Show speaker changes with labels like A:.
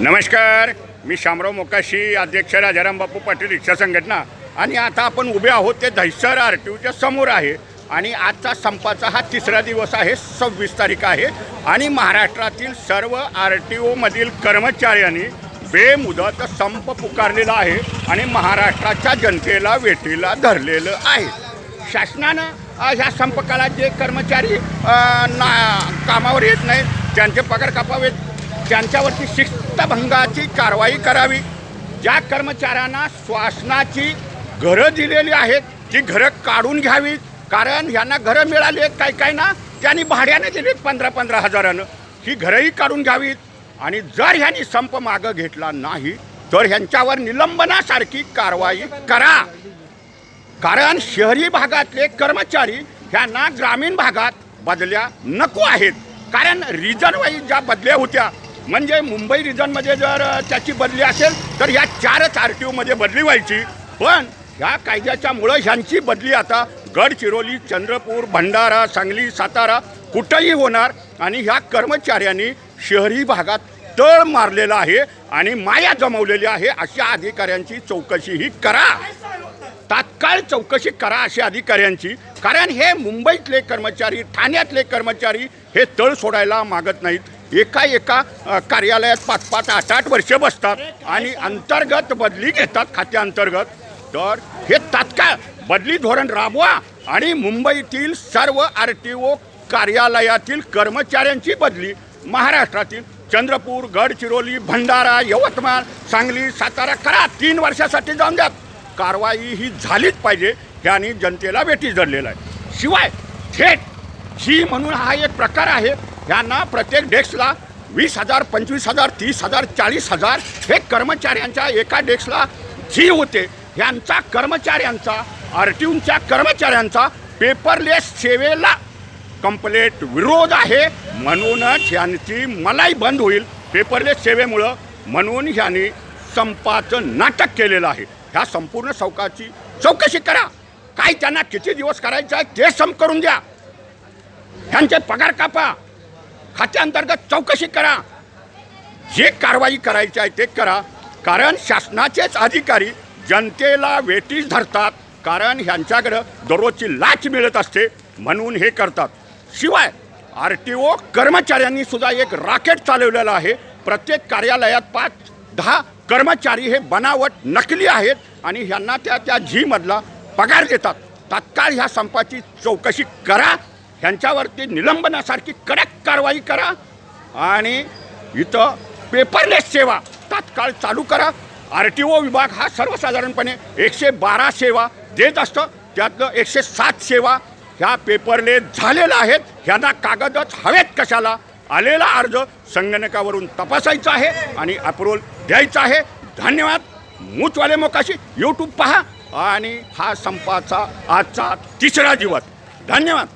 A: नमस्कार मी शामराव मोकाशी अध्यक्ष राजाराम बापू पाटील रिक्षा संघटना. आणि आता आपण उभे आहोत ते दहिसर आर टी ओच्या समोर आहे. आणि आजचा संपाचा हा तिसरा दिवस आहे सव्वीस तारीख आहे. आणि महाराष्ट्रातील सर्व आर टी ओमधील कर्मचाऱ्यांनी बेमुदत संप पुकारलेला आहे आणि महाराष्ट्राच्या जनतेला वेठीला धरलेलं आहे. शासनानं ह्या संप जे कर्मचारी ना कामावर येत नाहीत त्यांचे पगार कापावेत त्यांच्यावरती शिस्तभंगाची कारवाई करावी ज्या कर्मचाऱ्यांना श्वासनाची घरं दिलेली आहेत ती घरं काढून घ्यावीत कारण ह्यांना घरं मिळाली आहेत काही काही ना त्यांनी भाड्याने दिलीत पंधरा पंधरा हजारानं. ही घरंही काढून घ्यावीत. आणि जर ह्यांनी संप मागं घेतला नाही तर ह्यांच्यावर निलंबनासारखी कारवाई करा. कारण शहरी भागातले कर्मचारी ह्यांना ग्रामीण भागात बदल्या नको आहेत. कारण रिजन वाईज ज्या बदल्या होत्या म्हणजे मुंबई रिजनमध्ये जर त्याची बदली असेल तर ह्या चारच आर टी ओमध्ये बदली व्हायची. पण ह्या कायद्याच्यामुळं ह्यांची बदली आता गडचिरोली चंद्रपूर भंडारा सांगली सातारा कुठंही होणार. आणि ह्या कर्मचाऱ्यांनी शहरी भागात तळ मारलेला आहे आणि माया जमवलेली आहे अशा अधिकाऱ्यांची चौकशीही करा. तात्काळ चौकशी करा अशा अधिकाऱ्यांची. कारण हे मुंबईतले कर्मचारी ठाण्यातले कर्मचारी हे तळ सोडायला मागत नाहीत. एका एका कार्यालयात पाच पाच आठ आठ वर्ष बसतात आणि अंतर्गत बदली घेतात खात्याअंतर्गत तर हे तात्काळ बदली धोरण राबवा आणि मुंबईतील सर्व आर टी ओ कार्यालयातील कर्मचाऱ्यांची बदली महाराष्ट्रातील चंद्रपूर गडचिरोली भंडारा यवतमाळ सांगली सातारा करा तीन वर्षासाठी जाऊन द्या. कारवाई ही झालीच पाहिजे ह्यानी जनतेला वेठीस धरलेला आहे. शिवाय थेट जी म्हणून हा एक प्रकार आहे यांना प्रत्येक डेस्कला वीस हजार पंचवीस हजार तीस हजार चाळीस हजार हे कर्मचाऱ्यांच्या एका डेस्कला जी होते. ह्यांचा कर्मचाऱ्यांचा आर टी कर्मचाऱ्यांचा पेपरलेस सेवेला कंप्लेट विरोध आहे म्हणूनच यांची मलाई बंद होईल पेपरलेस सेवेमुळं म्हणून ह्यांनी संपाचं नाटक केलेलं आहे. ह्या संपूर्ण चौकाची चौकशी करा. काय त्यांना किती दिवस करायचं आहे ते सम करून द्या. ह्यांचे पगार कापा. खात्याअंतर्गत चौकशी करा. जे कारवाई करायची आहे ते करा. कारण शासनाचेच अधिकारी जनतेला वेटीस धरतात. कारण ह्यांच्याकडं दररोजची लाच मिळत असते म्हणून हे करतात. शिवाय आर टी ओ कर्मचाऱ्यांनी सुद्धा एक राकेट चालवलेलं आहे. प्रत्येक कार्यालयात पाच दहा कर्मचारी हे बनावट नकली आहेत आणि ह्यांना त्या त्या झीमधला पगार देतात. तात्काळ ह्या संपाची चौकशी करा. ह्यांच्यावरती निलंबनासारखी कडक कारवाई करा आणि इथं पेपरलेस सेवा तात्काळ चालू करा. आर टी ओ विभाग हा सर्वसाधारणपणे एकशे बारा सेवा देत असतं. त्यातलं एकशे सात सेवा ह्या पेपरलेस झालेल्या आहेत. ह्यांना कागदच हवेत कशाला? आलेला अर्ज संगणकावरून तपासायचा आहे आणि अप्रूव्हल द्यायचा आहे. धन्यवाद. मूचवाले मोकाशी यूट्यूब पहा. आणि हा संपाचा आजचा तिसरा दिवस. धन्यवाद.